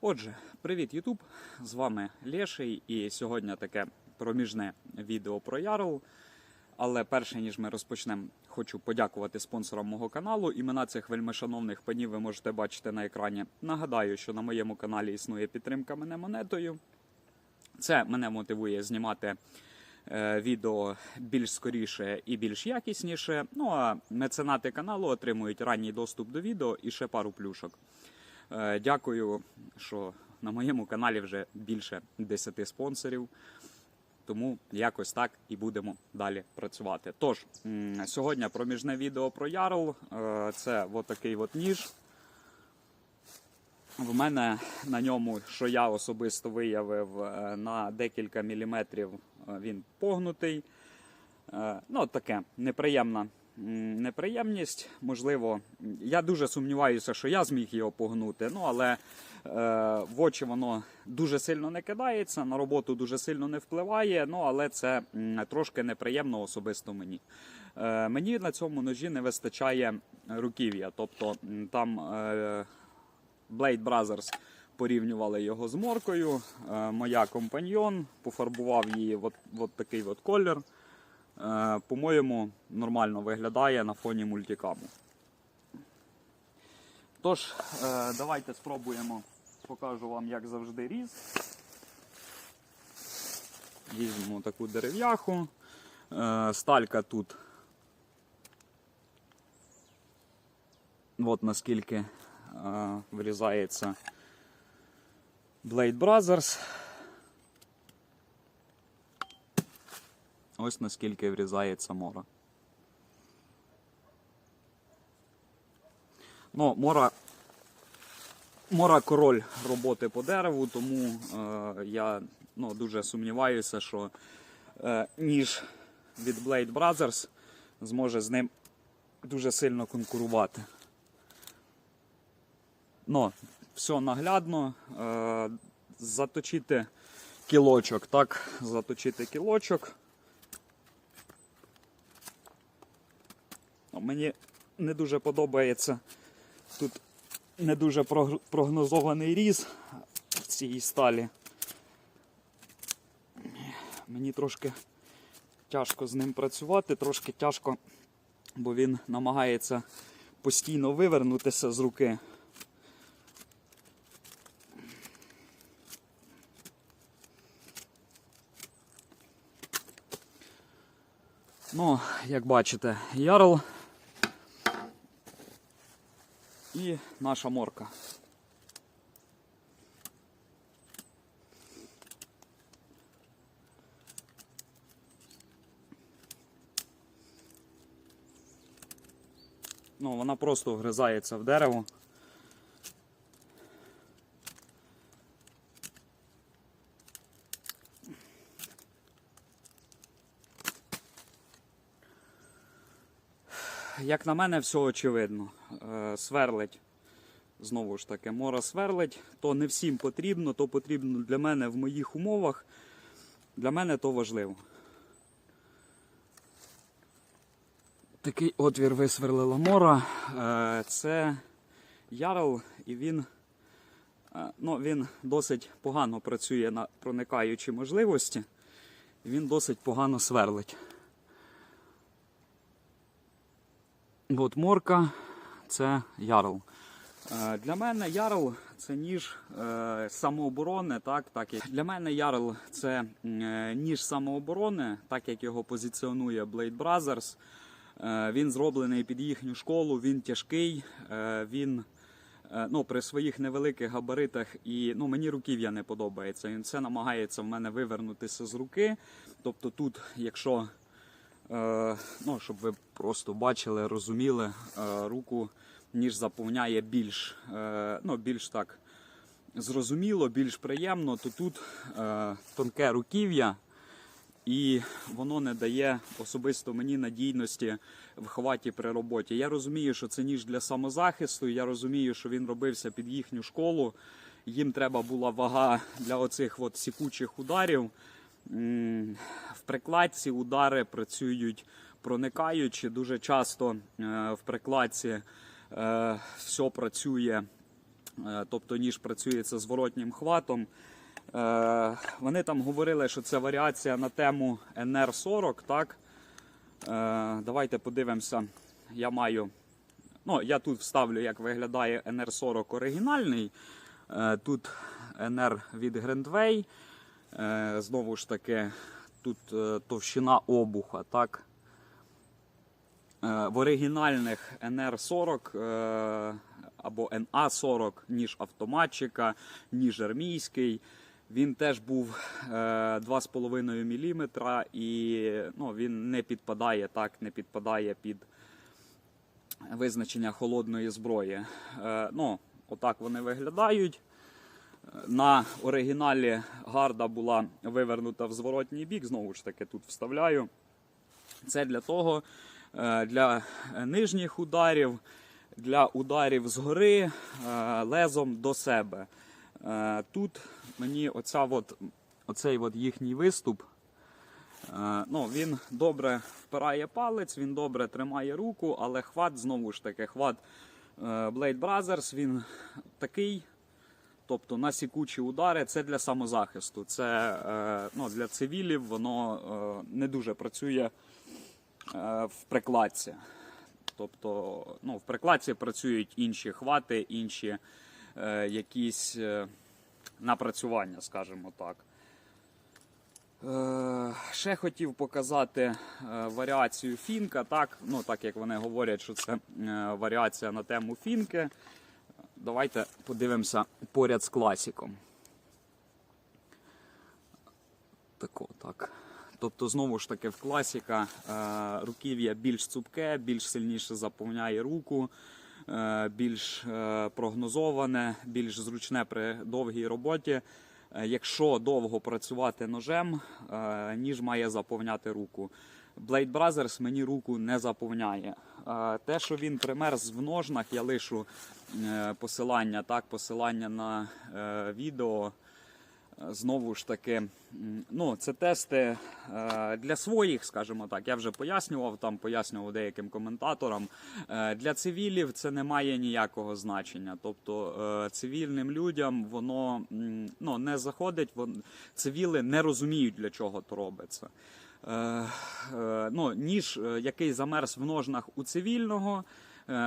Отже, привіт, Ютуб! З вами Леший, і сьогодні таке проміжне відео про Ярл. Але перше ніж ми розпочнемо, хочу подякувати спонсорам мого каналу. Імена цих вельмишановних панів ви можете бачити на екрані. Нагадаю, що на моєму каналі існує підтримка мене монетою. Це мене мотивує знімати е, відео більш скоріше і більш якісніше. Ну а меценати каналу отримують ранній доступ до відео і ще пару плюшок. Е, Дякую, що на моєму каналі вже більше 10 спонсорів. Тому якось так і будемо далі працювати. Тож, сьогодні проміжне відео про Ярл. Е, Це от такий от ніж. В мене на ньому, що я особисто виявив, е, на декілька міліметрів він погнутий. Ну, таке неприємна неприємність. Можливо, я дуже сумніваюся, що я зміг його погнути. Ну, але е, в очі воно дуже сильно не кидається, на роботу дуже сильно не впливає. Ну, але це трошки неприємно особисто мені. Е, Мені на цьому ножі не вистачає руків'я. Тобто там е, Blade Brothers порівнювали його з моркою. Е, Моя компаньйон пофарбував її от, от такий от колір. Е, По-моєму, нормально виглядає на фоні мультикаму. Тож, е, давайте спробуємо, покажу вам, як завжди, різ. Візьмемо таку дерев'яху. Е, Сталька тут. От наскільки вирізається Blade Brothers. Ось наскільки врізається мора. Ну, мора, мора король роботи по дереву, тому е, я ну, дуже сумніваюся, що е, ніж від Blade Brothers зможе з ним дуже сильно конкурувати. Ну, все наглядно. Е, заточити кілочок, так, заточити кілочок. Мені не дуже подобається тут не дуже прогнозований різ цій сталі. Мені трошки тяжко з ним працювати, трошки тяжко, бо він намагається постійно вивернутися з руки. Ну, як бачите, ярл і наша морка. Ну, вона просто вгризається в дерево. Як на мене, все очевидно. Е, Сверлить, знову ж таки, мора сверлить, то не всім потрібно, то потрібно для мене в моїх умовах. Для мене то важливо. Такий отвір висверлила мора. Е, Це ярл, і він, е, ну, він досить погано працює на проникаючі можливості. Він досить погано сверлить. От морка це ярл. Е, Для мене ярл це ніж е, самооборони. Так, так як для мене ярл це е, ніж самооборони, так як його позиціонує Blade Brothers. Він зроблений під їхню школу, він тяжкий, він ну, при своїх невеликих габаритах і ну, мені руків'я не подобається. Він все намагається в мене вивернутися з руки. Тобто тут, якщо ну, щоб ви просто бачили, розуміли, е, руку ніж заповняє більш, е, ну, більш так зрозуміло, більш приємно, то тут е, тонке руків'я, і воно не дає особисто мені надійності в хваті при роботі. Я розумію, що це ніж для самозахисту, я розумію, що він робився під їхню школу. Їм треба була вага для оцих от сікучих ударів. В прикладці удари працюють проникаючи. Дуже часто е, в прикладці е, все працює Е, тобто ніж працюється зворотнім хватом. Вони там говорили, що це варіація на тему NR40. Так? Давайте подивимося. Я маю. Ну, я тут вставлю, як виглядає NR40 оригінальний. Тут NR від Grandway. Е, Знову ж таки, тут е, товщина обуха. Так? Е, В оригінальних NR40 е, або NA40, ніж автоматчика, ніж армійський. Він теж був е, 2,5 мм і ну, він не підпадає так, не підпадає під визначення холодної зброї. Ну, отак вони виглядають. На оригіналі гарда була вивернута в зворотній бік. Знову ж таки, тут вставляю. Це для того, е, для нижніх ударів, для ударів згори е, лезом до себе. Е, Тут мені оця от, оцей от їхній виступ. Ну, він добре впирає палець, він добре тримає руку, але хват знову ж таки, хват Blade Brothers, він такий. Тобто на сікучі удари це для самозахисту. Це е, ну, для цивілів воно е, не дуже працює е, в прикладці. Тобто ну, в прикладці працюють інші хвати, інші е, якісь е, напрацювання, скажімо так. Е, ще хотів показати е, варіацію фінка, так, ну, так як вони говорять, що це е, варіація на тему фінки. Давайте подивимося поряд з класіком. Тако, так. Тобто, знову ж таки, в класіка е, руків'я більш цупке, більш сильніше заповняє руку, е, більш е, прогнозоване, більш зручне при довгій роботі. Е, Якщо довго працювати ножем, е, ніж має заповняти руку. Blade Brothers мені руку не заповняє. Те, що він примерз в ножнах, я лишу е, посилання, так, посилання на е, відео. Е, Знову ж таки, ну, це тести для своїх, скажімо так. Я вже пояснював там, пояснював деяким коментаторам. Для цивілів це не має ніякого значення. Тобто цивільним людям воно ну, не заходить, цивіли не розуміють, для чого то робиться. Е, е, ну, ніж е, який замерз в ножнах у цивільного.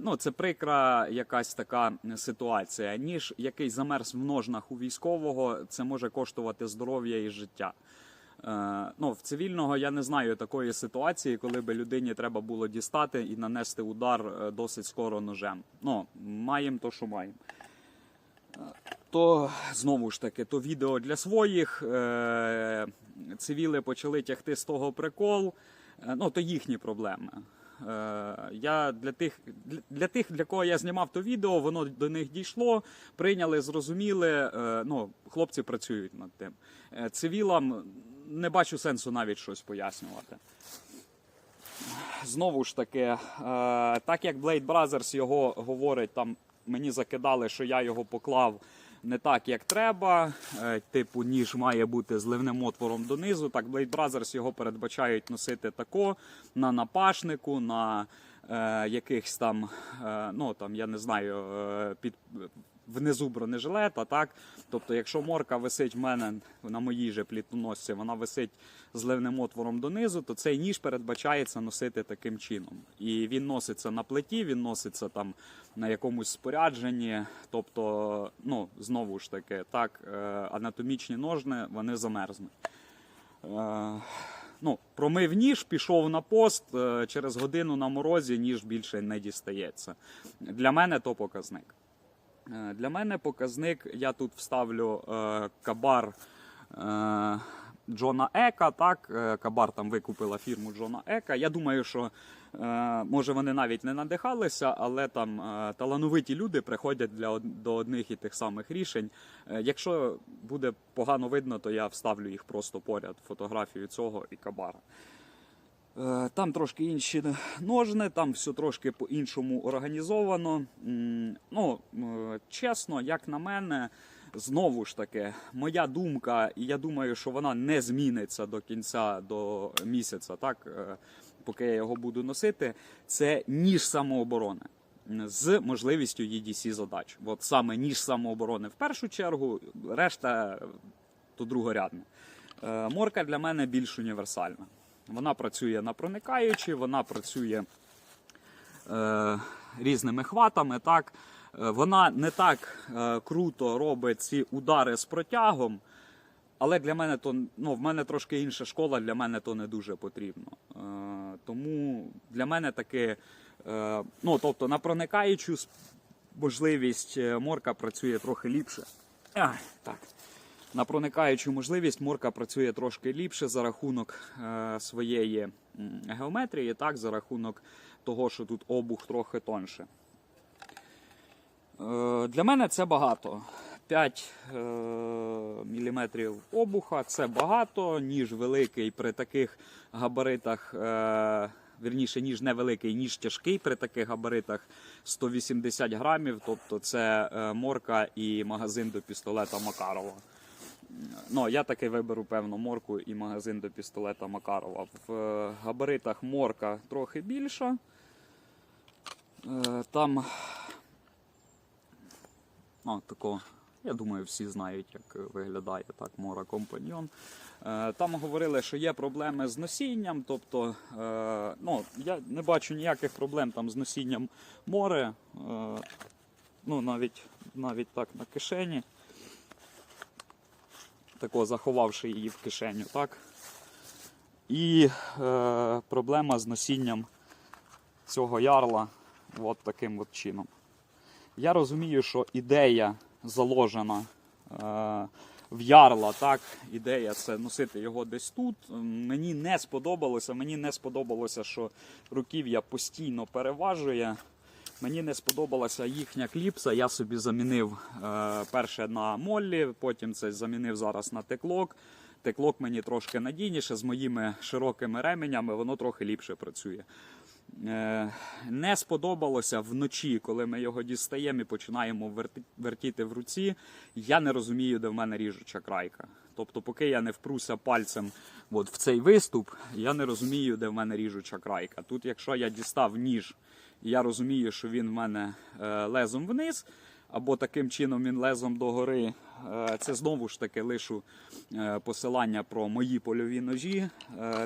Ну, це прикра якась така ситуація. Ніж який замерз в ножнах у військового, це може коштувати здоров'я і життя. Ну, в цивільного я не знаю такої ситуації, коли би людині треба було дістати і нанести удар досить скоро ножем. Ну, маємо то, що маємо. То знову ж таки, то відео для своїх. Е, цивіли почали тягти з того прикол. Е, ну, то їхні проблеми. Е, я для тих, для, тих, для кого я знімав то відео, воно до них дійшло, прийняли, зрозуміли. Ну, хлопці працюють над тим. Цивілам не бачу сенсу навіть щось пояснювати. Знову ж таки, так як Blade Brothers його говорить, там мені закидали, що я його поклав не так, як треба. Е, Типу, ніж має бути зливним отвором донизу. Так, Blade Brothers його передбачають носити тако на напашнику, на е, якихось там, е, ну там, я не знаю, під. Внизу бронежилета, так? Тобто, якщо морка висить в мене на моїй же плітоносці, вона висить зливним отвором донизу, то цей ніж передбачається носити таким чином. І він носиться на плиті, він носиться там на якомусь спорядженні. Тобто, ну, знову ж таки, так, е, анатомічні ножни вони замерзнуть. Е, Ну, промив ніж, пішов на пост, е, через годину на морозі ніж більше не дістається. Для мене то показник. Е, Для мене показник, я тут вставлю е, кабар е, Джона Ека. Так, кабар там викупила фірму Джона Ека. Я думаю, що може вони навіть не надихалися, але там талановиті люди приходять для, до одних і тих самих рішень. Якщо буде погано видно, то я вставлю їх просто поряд фотографію цього і кабара. Е, Там трошки інші ножни, там все трошки по-іншому організовано. Ну, е, чесно, як на мене, знову ж таки, моя думка, і я думаю, що вона не зміниться до кінця до місяця, так, е, поки я його буду носити, це ніж самооборони. з можливістю EDC задач. От саме ніж самооборони в першу чергу, решта то другорядне. Морка для мене більш універсальна. Вона працює на проникаючі, вона працює е, різними хватами. Так? Е, Вона не так е, круто робить ці удари з протягом, але для мене то ну, в мене трошки інша школа, для мене то не дуже потрібно. Е, тому для мене таки, е, ну тобто на проникаючу можливість е, морка працює трохи ліпше. Ай, так. На проникаючу можливість морка працює трошки ліпше за рахунок е, своєї геометрії, так, за рахунок того, що тут обух трохи тонше. Е, Для мене це багато. 5 е, мм обуха це багато, ніж великий при таких габаритах. Е, Вірніше, ніж невеликий, ніж тяжкий при таких габаритах 180 грамів. Тобто це е, морка і магазин до пістолета Макарова. Ну, я таки виберу певно морку і магазин до пістолета Макарова. В е, габаритах морка трохи більша. Е, Там ну, тако, я думаю, всі знають, як виглядає так Мора Компаньйон. Е, Там говорили, що є проблеми з носінням, тобто ну, я не бачу ніяких проблем там з носінням море. Ну, навіть, навіть так на кишені. Тако заховавши її в кишеню, так? І е, проблема з носінням цього ярла от таким от чином. Я розумію, що ідея заложена е, в ярла, так, ідея це носити його десь тут. Мені не сподобалося. Мені не сподобалося, що руків'я постійно переважує. Мені не сподобалася їхня кліпса. Я собі замінив е, перше на Моллі, потім це замінив зараз на теклок. Теклок мені трошки надійніше, з моїми широкими ременями, воно трохи ліпше працює. Е, не сподобалося вночі, коли ми його дістаємо і починаємо верти- вертіти в руці. Я не розумію, де в мене ріжуча крайка. Тобто, поки я не впруся пальцем от в цей виступ, я не розумію, де в мене ріжуча крайка. Тут, якщо я дістав ніж, я розумію, що він в мене е, лезом вниз, або таким чином він лезом догори. Е, Це знову ж таки лишу е, посилання про мої польові ножі.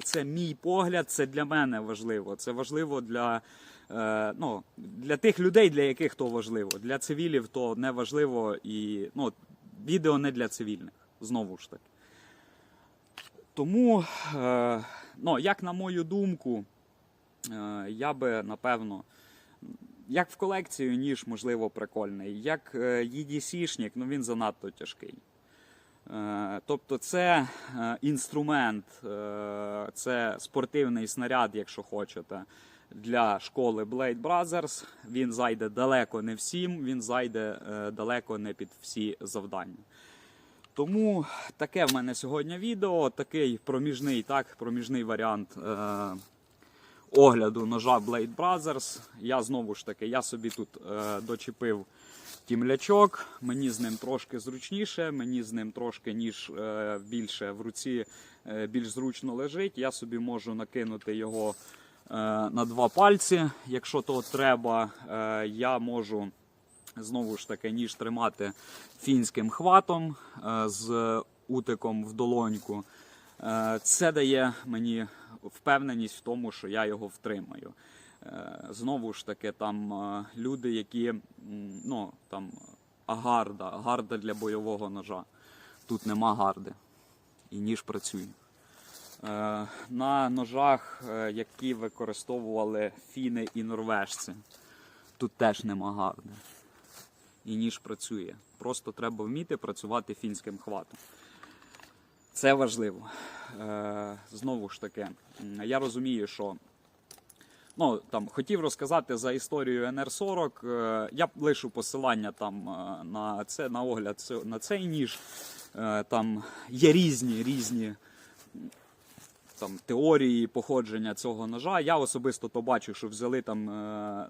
Це мій погляд, це для мене важливо. Це важливо для, ну, для тих людей, для яких то важливо. Для цивілів то не важливо і ну, відео не для цивільних. Знову ж таки. Тому, ну, як на мою думку, я би напевно. Як в колекцію, ніж, можливо, прикольний. Як е, EDC-шник, ну він занадто тяжкий. Е, Тобто це е, інструмент, це спортивний снаряд, якщо хочете, для школи Blade Brothers. Він зайде далеко не всім, він зайде далеко не під всі завдання. Тому таке в мене сьогодні відео, такий проміжний, так, проміжний варіант. Огляду ножа Blade Brothers. Я знову ж таки, я собі тут е, дочепив тімлячок. Мені з ним трошки зручніше, мені з ним трошки ніж е, більше в руці е, більш зручно лежить. Я собі можу накинути його е, на два пальці. Якщо то треба, е, я можу. Знову ж таки, ніж тримати фінським хватом е, з утиком в долоньку. Е, Це дає мені впевненість в тому, що я його втримаю. Е, Знову ж таки, там е, люди, які ну там агарда, гарда для бойового ножа. Тут нема гарди. І ніж працює. Е, На ножах, які використовували фіни і норвежці, тут теж нема гарди. І ніж працює. Просто треба вміти працювати фінським хватом. Це важливо. Е, знову ж таки, я розумію, що ну, там, хотів розказати за історію НР-40. Е, я лишу посилання там, е, на, це, на огляд на цей ніж. Там є різні різні там, теорії походження цього ножа. Я особисто то бачу, що взяли там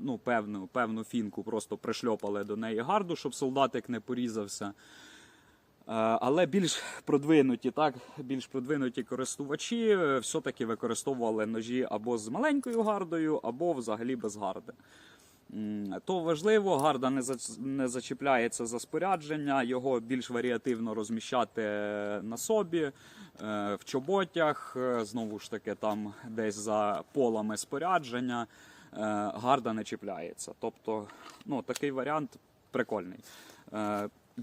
ну, певну, певну фінку, просто пришльопали до неї гарду, щоб солдатик не порізався. Е, Але більш продвинуті, так, більш продвинуті користувачі е, все-таки використовували ножі або з маленькою гардою, або взагалі без гарди. то важливо, гарда не, зачіпляється за спорядження, його більш варіативно розміщати на собі, е, в чоботях, е, знову ж таки, там десь за полами спорядження. е, Гарда не чіпляється. Тобто, ну, такий варіант прикольний.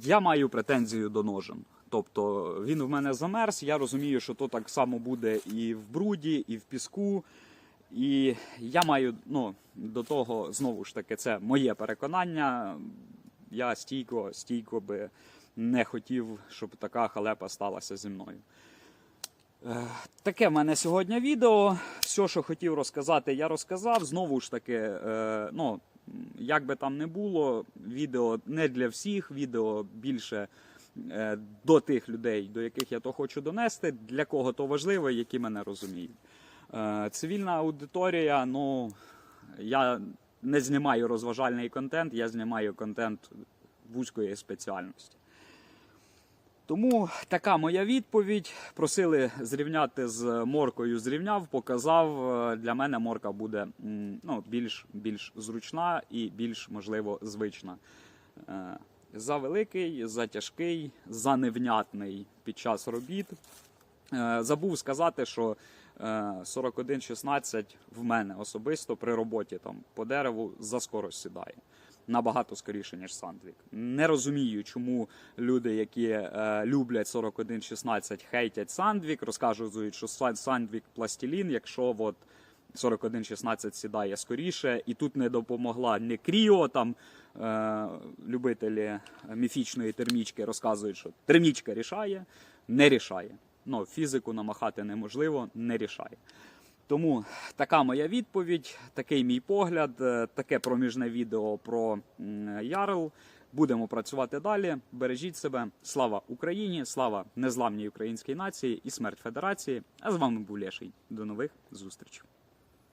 Я маю претензію до ножен. Тобто він в мене замерз. Я розумію, що то так само буде і в бруді, і в піску. І я маю ну, до того, знову ж таки, це моє переконання. Я стійко, стійко би не хотів, щоб така халепа сталася зі мною. Е, Таке в мене сьогодні відео. Все, що хотів розказати, я розказав. Знову ж таки, е, ну, як би там не було, відео не для всіх, відео більше е, до тих людей, до яких я то хочу донести, для кого то важливо, які мене розуміють. Е, Цивільна аудиторія, ну я не знімаю розважальний контент, я знімаю контент вузької спеціальності. Тому така моя відповідь. Просили зрівняти з моркою. Зрівняв, показав. Е, Для мене морка буде ну, більш, більш зручна і більш, можливо, звична. Е, За великий, за тяжкий, за невнятний під час робіт. Е, Забув сказати, що е, 41.16 в мене особисто при роботі там по дереву за скорость сідає. Набагато скоріше, ніж Сандвік. Не розумію, чому люди, які е, люблять 41.16, хейтять Сандвік, розказують, що Сан- Сандвік пластилін, якщо от 41.16 сідає скоріше, і тут не допомогла не Кріо, там е, любителі міфічної термічки розказують, що термічка рішає, не рішає. Ну, фізику намахати неможливо, не рішає. Тому така моя відповідь, такий мій погляд, е, таке проміжне відео про Ярл. Будемо працювати далі. Бережіть себе. Слава Україні! Слава незламній українській нації і смерть Федерації. А з вами був Лєший. До нових зустрічей.